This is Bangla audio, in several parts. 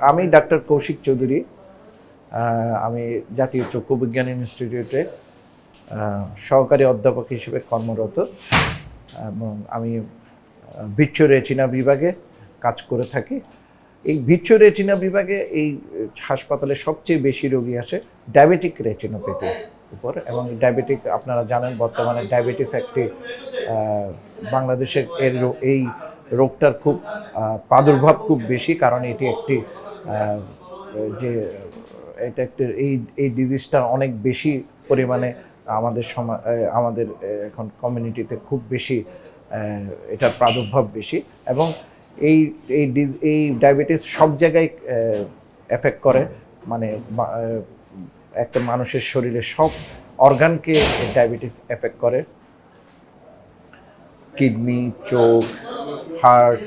আমি ডাক্তার কৌশিক চৌধুরী আমি জাতীয় চক্ষু বিজ্ঞান ইনস্টিটিউটে সহকারী অধ্যাপক হিসেবে কর্মরত, এবং আমি ভিট্রো রেটিনা বিভাগে কাজ করে থাকি। এই ভিট্রো রেটিনা বিভাগে এই হাসপাতালে সবচেয়ে বেশি রোগী আসে ডায়াবেটিক রেটিনোপ্যাথি উপর, এবং ডায়াবেটিক আপনারা জানেন বর্তমানে ডায়াবেটিস একটি বাংলাদেশের এর এই রোগটার খুব প্রাদুর্ভাব খুব বেশি, কারণ এটি একটি যে, এটা একটা, এই এই ডিজিজটা অনেক বেশি পরিমাণে আমাদের সমা আমাদের এখন কমিউনিটিতে খুব বেশি এটার প্রাদুর্ভাব বেশি এবং এই এই এই ডায়াবেটিস সব জায়গায় এফেক্ট করে। মানে একটা মানুষের শরীরে সব অর্গানকে ডায়াবেটিস এফেক্ট করে। কিডনি, চোখ, হার্ট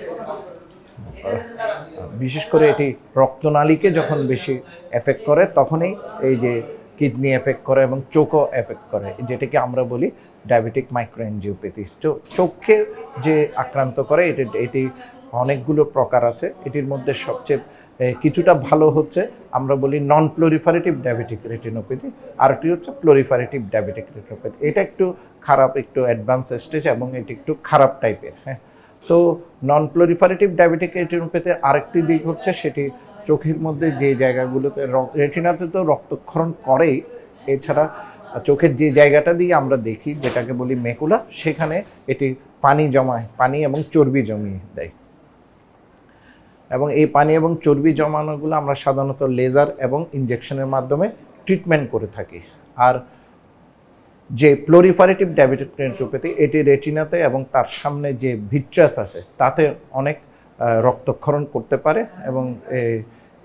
বিশেষ করে এটি রক্তনালীকে যখন বেশি এফেক্ট করে, তখনই এই যে কিডনি এফেক্ট করে এবং চোখও এফেক্ট করে, যেটাকে আমরা বলি ডায়াবেটিক মাইক্রোএনজিওপ্যাথি চোখে যে আক্রান্ত করে, এটি এটি অনেকগুলো প্রকার আছে। এটির মধ্যে সবচেয়ে কিছুটা ভালো হচ্ছে, আমরা বলি নন প্লোরিফারেটিভ ডায়াবেটিক রেটিনোপ্যাথি আরেকটি হচ্ছে প্লোরিফারেটিভ ডায়াবেটিক রেটিনোপ্যাথি এটা একটু খারাপ, একটু অ্যাডভান্স স্টেজ এবং এটি একটু খারাপ টাইপের হ্যাঁ। তো নন প্লোরিফারেটিভ ডায়াবেটিক রেটিনোপ্যাথি আরেকটি দিক হচ্ছে সেটি চোখের মধ্যে যে জায়গাগুলোতে রেটিনাতে তো রক্তক্ষরণ করেই। এছাড়া চোখের যে জায়গাটা দিয়ে আমরা দেখি, যেটাকে বলি মেকুলা, সেখানে এটি পানি জমায়, পানি এবং চর্বি জমিয়ে দেয়। এবং এই পানি এবং চর্বি জমানোগুলো আমরা সাধারণত লেজার এবং ইনজেকশনের মাধ্যমে ট্রিটমেন্ট করে থাকি। আর যে প্লোরিফারেটিভ ডায়াবেটিক রেটিনোপ্যাথি এটি রেটিনাতে এবং তার সামনে যে ভিট্রাস আছে, তাতে অনেক রক্তক্ষরণ করতে পারে এবং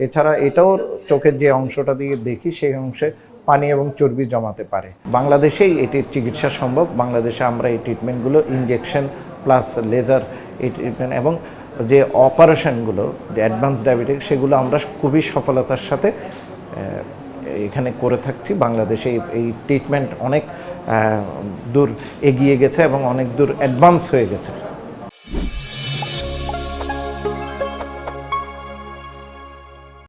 এছাড়া এটাও চোখের যে অংশটা দিয়ে দেখি, সেই অংশে পানি এবং চর্বি জমাতে পারে। বাংলাদেশেই এটির চিকিৎসা সম্ভব। বাংলাদেশে আমরা এই ট্রিটমেন্টগুলো ইনজেকশন প্লাস লেজার এই ট্রিটমেন্ট এবং যে অপারেশনগুলো যে অ্যাডভান্স ডায়াবেটিক সেগুলো আমরা খুবই সফলতার সাথে এখানে করে থাকছি। বাংলাদেশে এই- ট্রিটমেন্ট অনেক দূর এগিয়ে গেছে এবং অনেক দূর অ্যাডভান্স হয়ে গেছে।